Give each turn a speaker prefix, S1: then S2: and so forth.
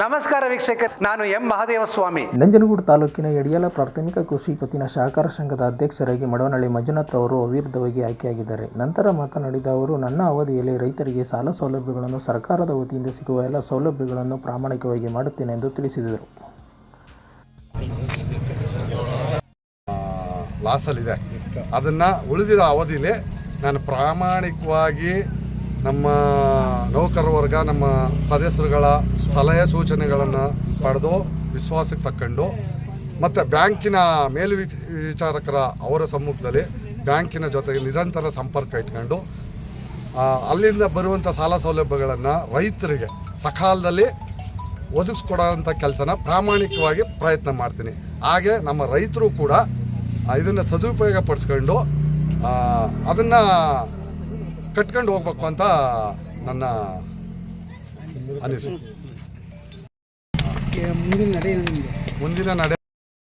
S1: ನಮಸ್ಕಾರ ವೀಕ್ಷಕ ನಾನು ಎಂ. ಮಹಾದೇವಸ್ವಾಮಿ.
S2: ನಂಜನಗೂಡು ತಾಲೂಕಿನ ಯಡಿಯಾಲ ಪ್ರಾಥಮಿಕ ಕೃಷಿ ಪತ್ತಿನ ಸಹಕಾರ ಸಂಘದ ಅಧ್ಯಕ್ಷರಾಗಿ ಮಡವನಹಳ್ಳಿ ಮಂಜುನಾಥ್ ಅವರು ಅವಿರುದ್ಧವಾಗಿ ಆಯ್ಕೆಯಾಗಿದ್ದಾರೆ. ನಂತರ ಮಾತನಾಡಿದ ಅವರು ನನ್ನ ಅವಧಿಯಲ್ಲಿ ರೈತರಿಗೆ ಸಾಲ ಸೌಲಭ್ಯಗಳನ್ನು ಸರ್ಕಾರದ ವತಿಯಿಂದ ಸಿಗುವ ಎಲ್ಲ ಸೌಲಭ್ಯಗಳನ್ನು ಪ್ರಾಮಾಣಿಕವಾಗಿ ಮಾಡುತ್ತೇನೆ ಎಂದು ತಿಳಿಸಿದರು.
S3: ಲಾಸಲ್ಲಿದೆ. ಅದನ್ನು ಉಳಿದಿದ ಅವಧಿಯಲ್ಲಿ ನಾನು ಪ್ರಾಮಾಣಿಕವಾಗಿ ನಮ್ಮ ನೌಕರ ವರ್ಗ ನಮ್ಮ ಸದಸ್ಯರುಗಳ ಸಲಹೆ ಸೂಚನೆಗಳನ್ನು ಪಡೆದು ವಿಶ್ವಾಸಕ್ಕೆ ತಕ್ಕೊಂಡು, ಮತ್ತು ಬ್ಯಾಂಕಿನ ಮೇಲ್ವಿ- ವಿಚಾರಕರ ಅವರ ಸಮ್ಮುಖದಲ್ಲಿ ಬ್ಯಾಂಕಿನ ಜೊತೆಗೆ ನಿರಂತರ ಸಂಪರ್ಕ ಇಟ್ಕೊಂಡು ಅಲ್ಲಿಂದ ಬರುವಂಥ ಸಾಲ ಸೌಲಭ್ಯಗಳನ್ನು ರೈತರಿಗೆ ಸಕಾಲದಲ್ಲಿ ಒದಗಿಸ್ಕೊಡೋಂಥ ಕೆಲಸನ ಪ್ರಾಮಾಣಿಕವಾಗಿ ಪ್ರಯತ್ನ ಮಾಡ್ತೀನಿ. ಹಾಗೆ ನಮ್ಮ ರೈತರು ಕೂಡ ಇದನ್ನು ಸದುಪಯೋಗ ಪಡಿಸ್ಕೊಂಡು ಅದನ್ನು ಕಟ್ಕೊಂಡು ಹೋಗ್ಬೇಕು ಅಂತ ನನ್ನ ಅನಿಸಿಕೆ. ಮುಂದಿನ ನಡೆ